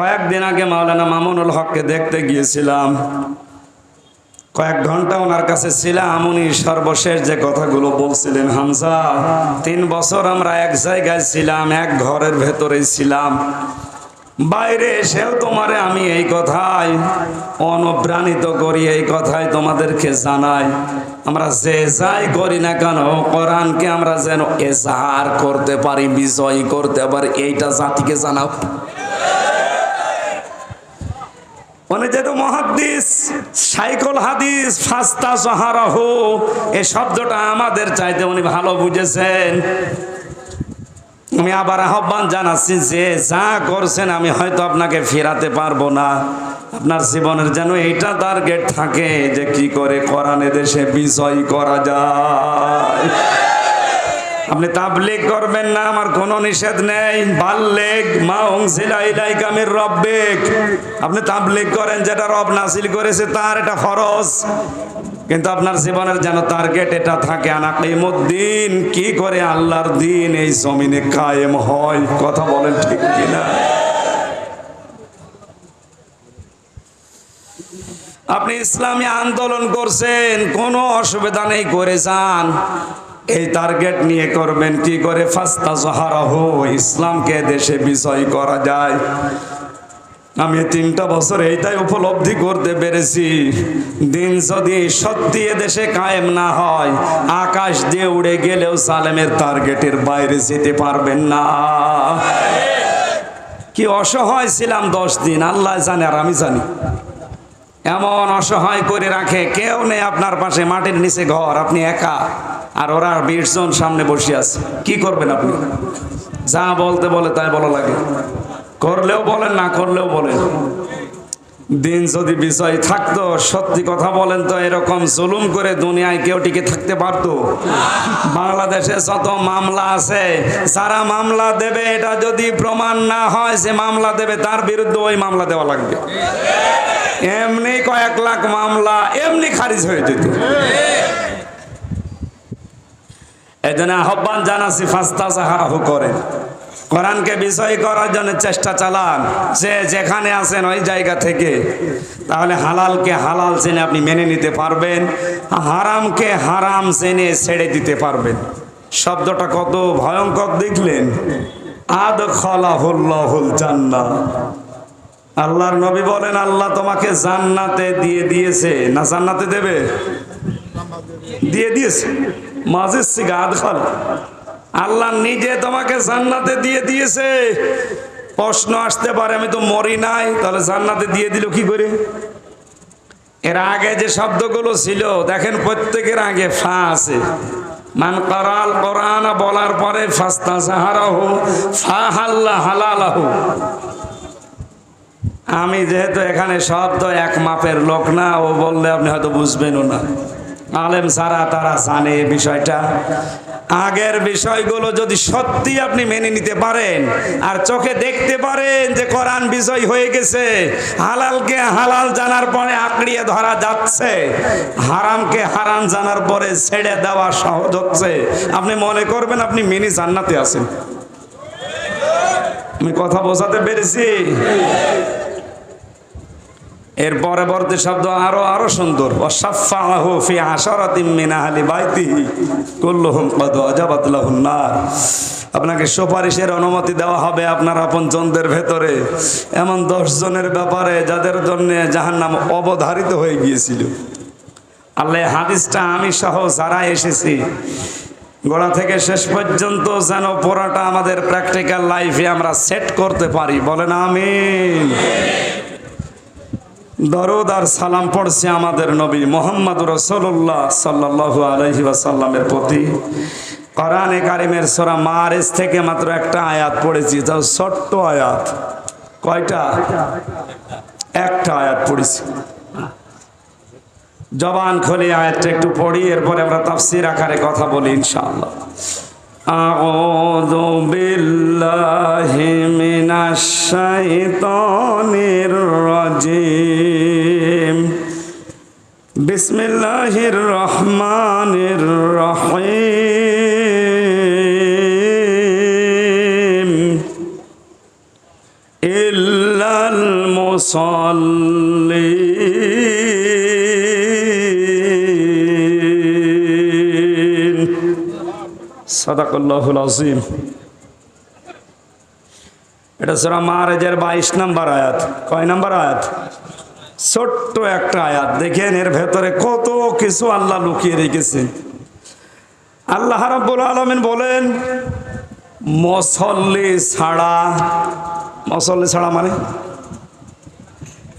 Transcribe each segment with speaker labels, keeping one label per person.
Speaker 1: কয়েকদিন আগে মাওলানা মামুনুল হককে দেখতে গিয়েছিলাম। কয়েক ঘণ্টা ওনার কাছে ছিলাম, উনি সর্বশেষ যে কথাগুলো বলছিলেন, হামজা, তিন বছর আমরা এক জায়গায় ছিলাম, এক ঘরের ভেতরেই ছিলাম। বাইরে এসেও তোমারে আমি এই কথাই অনুপ্রাণিত করি, এই কথাই তোমাদেরকে জানাই। আমরা যে যাই করি না কেন, কোরআনকে আমরা যেন এজাহার করতে পারি, বিজয় করতে পারি, এইটা জাতিকে জানাও। উনি যেহেতু মহাদ্দিস, সাইকল হাদিস, ফাস্তা সাহারাহ এই শব্দটা আমাদের চাইতে উনি ভালো বুঝেছেন। আমি আবার আহ্বান জানাচ্ছি যে যা করছেন আমি হয়তো আপনাকে ফেরাতে পারব না। আপনার জীবনের যেন এইটা টার্গেট থাকে যে কি করে কোরআনে দেশে বিজয় করা যায়। আপনি তাবলিগ করবেন না, আমার কোনো নিষেধ নেই। বাল্লেগ মা অংশিলাই কামের রব্বেক। আপনি তাবলিগ করেন, যেটা রব নাসিল করেছে তার এটা ফরজ। কিন্তু আপনার জীবনের যেন টার্গেট এটা থাকে আনাকিমুদ্দিন কি করে আল্লাহর দিন এই জমিনে কায়েম হয়? কথা বলেন ঠিক কিনা? আপনি ইসলামী আন্দোলন করছেন, কোনো অসুবিধা নেই, করে যান। এই টার্গেট নিয়ে করবেন কি করে? ফাস্তা জহারাহ ইসলামকে দেশে বিজয় করা যায়। আমি তিনটা বছর এইটাই উপলব্ধি করতে পেরেছি। দিন যদি সত্যি দেশে কায়েম না হয়, আকাশ দিয়ে উড়ে গেলেও সালেমের টার্গেটের বাইরে যেতে পারবেন না। কি অসহায় ছিলাম দশ দিন, আল্লাহ জানে আর আমি জানি। এমন অসহায় করে রাখে, কেউ নেই আপনার পাশে, মাটির নিচে ঘর, আপনি একা। আর ওরা বিশ জন সামনে বসে আছে। কি করবেন আপনি? যা বলতে বলে তাই বলা লাগে। করলেও বলেন, না করলেও বলেন। দিন যদি বিষয় থাকতো, সত্যি কথা বলেন তো, এরকম জুলুম করে দুনিয়ায় কেউ টিকে থাকতে পারতো? বাংলাদেশে যত মামলা আছে, যারা মামলা দেবে, এটা যদি প্রমাণ না হয় সে মামলা দেবে, তার বিরুদ্ধে ওই মামলা দেওয়া লাগবে। এমনি কয়েক লাখ মামলা, এমনি খারিজ হয়ে যেত। এই জন্য আহ্বান জানাছি ফাস্তা সাহারাহু করেন। কোরআনকে বিষয় করার জন্য চেষ্টা চালান। যে যেখানে আছেন ওই জায়গা থেকে। তাহলে হালালকে হালাল জেনে আপনি মেনে নিতে পারবেন হারামকে হারাম জেনে ছেড়ে দিতে পারবেন। শব্দটা কত ভয়ঙ্কর দেখলেন। আদ খলাহুল্লাহুল জান্নাহ। আল্লাহর নবী বলেন, আল্লাহ তোমাকে জান্নাতে দিয়ে দিয়েছে। না জান্নাতে দেবে? দিয়ে দিয়েছে। মাঝে সিগাদ খাল আল্লাহ নিজে তোমাকে জান্নাতে দিয়ে দিয়েছে। প্রশ্ন আসতে পারে, আমি তো মরি নাই, তাহলে জান্নাতে দিয়ে দিল কি করে? এর আগে যে শব্দগুলো ছিল, দেখেন প্রত্যেকের আগে ফা আছে। মান করাল কোরআন বলার পরে ফাস্তা সাহারাহু ফা হাল্লা হালালাহু। আমি যেহেতু এখানে শব্দ এক মাপের লোক না, ও বললে আপনি হয়তো বুঝবেনও না। আলেম সারা তারা জানে বিষয়টা। আগের বিষয়গুলো যদি সত্যি আপনি মেনে নিতে পারেন আর চোখে দেখতে পারেন যে কোরআন বিষয় হয়ে গেছে, হালালকে হালাল জানার পরে আঁকড়িয়ে ধরা যাচ্ছে, হারামকে হারাম জানার পরে ছেড়ে দেওয়া সহজ হচ্ছে। আপনি মনে করবেন আপনি মেনে জান্নাতে আছেন। আমি কথা বোঝাতে পেরেছি? এর পরবর্তী শব্দ আরও আরও সুন্দর। আপনাকে সুপারিশের অনুমতি দেওয়া হবে আপনার আপনজনদের ভেতরে। এমন দশ জনের ব্যাপারে যাদের জন্য যাহার নাম অবধারিত হয়ে গিয়েছিল। আল্লাহ হাদিসটা আমি সহ যারা এসেছি, গোড়া থেকে শেষ পর্যন্ত যেন পড়াটা আমাদের প্র্যাকটিক্যাল লাইফে আমরা সেট করতে পারি। বলেন আমিন। দরদ আর সালাম পড়ছে আমাদের নবী মোহাম্মদ রসল্লাহ সাল্লাহ আলহি ওয়াসাল্লামের প্রতি। কোরআনে কারিমের সোরা মারেজ থেকে মাত্র একটা আয়াত পড়েছি তাও ছোট্ট আয়াত। কয়টা? একটা আয়াত পড়েছি। জবান খুলে আয়াতটা একটু পড়ি, এরপরে আমরা তাফসির আকারে কথা বলি ইনশাআল্লাহ। أعوذ بالله من الشيطان الرجيم بسم الله الرحمن الرحيم إلا المصلين সদাকল্লাহুল আজিম এটা সুরা মারাজের বাইশ নাম্বার আয়াত। কয় নাম্বার আয়াত? ছোট্ট একটা আয়াত। দেখেন এর ভেতরে কত কিছু আল্লাহ লুকিয়ে রেখেছেন। আল্লাহ রাব্বুল আলমিন বলেন, মসল্লি ছাড়া মসল্লি ছাড়া মানে?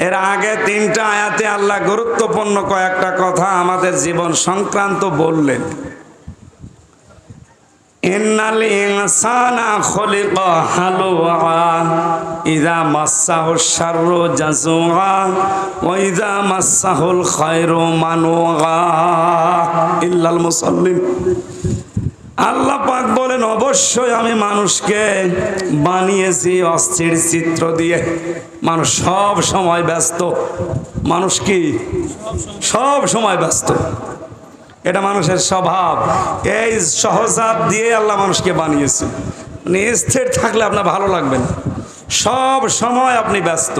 Speaker 1: এর আগে তিনটা আয়াতে আল্লাহ গুরুত্বপূর্ণ কয়েকটা কথা আমাদের জীবন সংক্রান্ত বললেন। ইন্নাল ইনসানা খুলিকা হালুয়া, ইযা মাসসাহু শাররু জাজুআ ওয়া ইযা মাসসাহুল খায়রু মানুআ ইল্লাল মুসাল্লিন। আল্লাহ পাক বলেন, অবশ্যই আমি মানুষকে বানিয়েছি অস্থির চিত্র দিয়ে। মানুষ সব সময় ব্যস্ত। মানুষ কি? সব সময় ব্যস্ত। এটা মানুষের স্বভাব। এই সহজাত দিয়ে আল্লাহ মানুষকে বানিয়েছে। মানে স্থির থাকলে আপনার ভালো লাগবে না। সব সময় আপনি ব্যস্ত।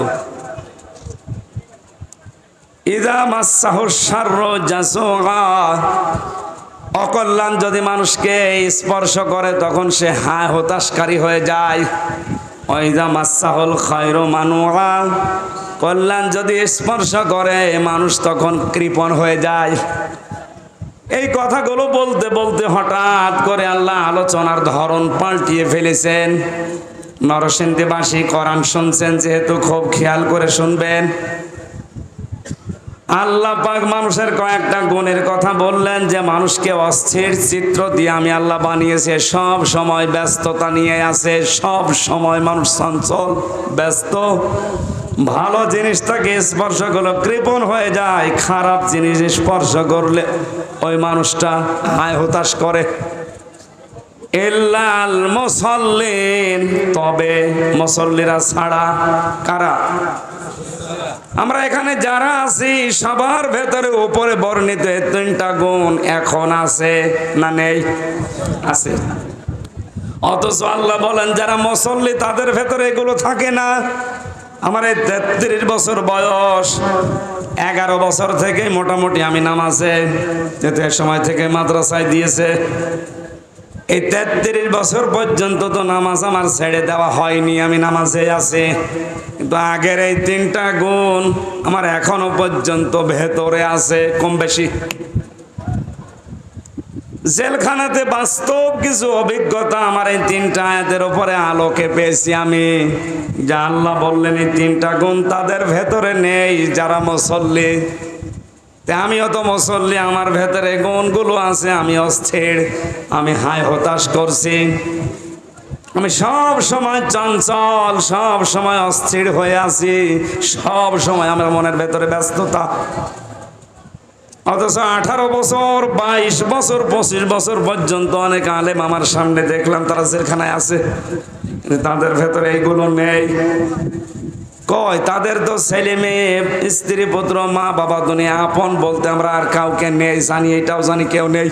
Speaker 1: অকল্যাণ যদি মানুষকে স্পর্শ করে, তখন সে হায় হতাশকারী হয়ে যায়। কল্যাণ যদি স্পর্শ করে, মানুষ তখন কৃপণ হয়ে যায়। এই কথাগুলো বলতে বলতে হঠাৎ করে আল্লাহ আলোচনার ধরন পাল্টিয়ে ফেলেছেন। নরসিংদীবাসী কোরআন শুনছেন, যেহেতু খুব খেয়াল করে শুনবেন। আল্লাহ পাক মানুষের কয়েকটা গুণের কথা বললেন, যে মানুষকে অস্থির চিত্র দিয়ে আমি আল্লাহ বানিয়েছে, সব সময় ব্যস্ততা নিয়ে আছে, সব সময় মানুষ চঞ্চল, ব্যস্ত। ভালো জিনিসটাকে স্পর্শ করলে কৃপণ হয়ে যায়। খারাপ জিনিস স্পর্শ করলে ওই মানুষটা হায় হতাশ করে। ইল্লাল মুসল্লিন, তবে মুসল্লিরা ছাড়া কারা? আমরা এখানে যারা আছি, সবার ভেতরে উপরে বর্ণিত তিনটা গুণ এখন আছে না নেই? আছে। অথচ আল্লাহ বলেন, যারা মুসল্লি তাদের ভেতরে এগুলো থাকে না। আমার এই তেত্রিশ বছর বয়স, এগারো বছর থেকে মোটামুটি আমি নামাজে যেতে সময় থেকে মাদ্রাসায় দিয়েছে। এই তেত্রিশ বছর পর্যন্ত তো নামাজ আমার ছেড়ে দেওয়া হয়নি, আমি নামাজে আছি। কিন্তু আগের এই তিনটা গুণ আমার এখনও পর্যন্ত ভেতরে আছে কম বেশি জেলখানাতে বাস্তব কিছু অভিজ্ঞতা আমার এই তিনটা আয়াতের উপরে আলোকে পেয়েছি আমি। যা আল্লাহ বললেন, এই তিনটা গুণ তাদের ভেতরে নেই যারা মুসল্লি। তে আমিও তো মুসল্লি, আমার ভেতরে গুণগুলো আছে, আমি অস্থির, আমি হায় হতাশ করছি। আমি সব সময় চঞ্চল, সব সময় অস্থির হয়ে আছি, সব সময় আমার মনের ভেতরে ব্যস্ততা। অথচ আঠারো বছর, বাইশ বছর, পঁচিশ বছর পর্যন্ত অনেক আলেম আমার সামনে দেখলাম, তারা জেলখানায় আছে। তাদের ভেতরে এইগুলো নেই। কয়, তাদের তো ছেলে মেয়ে, স্ত্রী, পুত্র, মা, বাবা, দুনিয়া আপন বলতে আমরা আর কাউকে নেই, জানি, এটাও জানি কেউ নেই।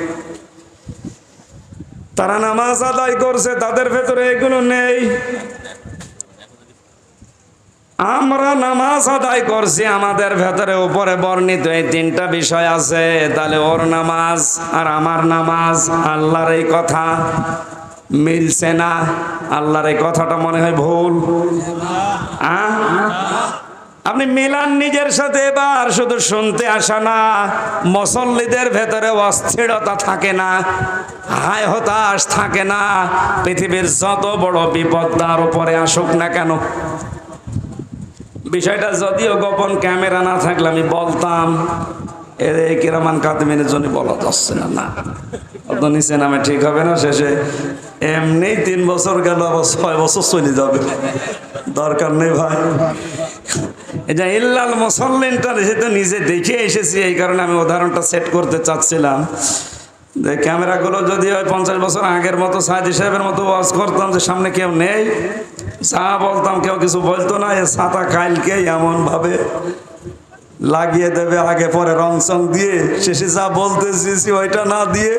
Speaker 1: তারা নামাজ আদায় করছে, তাদের ভেতরে এগুলো নেই। আমরা নামাজ আদায় করছি, আমাদের ভেতরে উপরে বর্ণিত এই তিনটা বিষয় আছে। তাহলে ওর নামাজ আর আমার নামাজ, আল্লাহর এই কথা মিলছে না? আল্লাহর এই কথাটা মনে হয় ভুল? আপনি মিলান নিজের সাথে এবার, শুধু শুনতে আসা না। মুসল্লিদের ভেতরে অস্থিরতা থাকে না, হায় হতাশ থাকে না। পৃথিবীর যত বড় বিপদ তার উপরে আসুক না কেন? বিষয়টা যদিও গোপন ক্যামেরা না থাকলে আমি বলতাম এর কিরামান কাদমিনের জন্য বলা যাচ্ছে না না। অত নিচে নামে ঠিক হবে না, শেষে এমনি তিন বছর গেল, আবার ছয় বছর চলে যাবে। দরকার নেই ভাই। এটা ইল্লাল মুসল্লিনটা যেহেতু নিজে দেখে এসেছি, এই কারণে আমি উদাহরণটা সেট করতে চাচ্ছিলাম। ক্যামেরাগুলো যদি ওই পঞ্চাশ বছর আগের মতো সাহায্য সাহেবের মতো ওয়াজ করতাম যে সামনে কেউ নেই চা বলতাম কেউ কিছু বলতো না, এ ছাতা কাইলকে এমনভাবে লাগিয়ে দেবে আগে পরে রং সং দিয়ে, শেষে যা বলতে চেয়েছি ওইটা না দিয়ে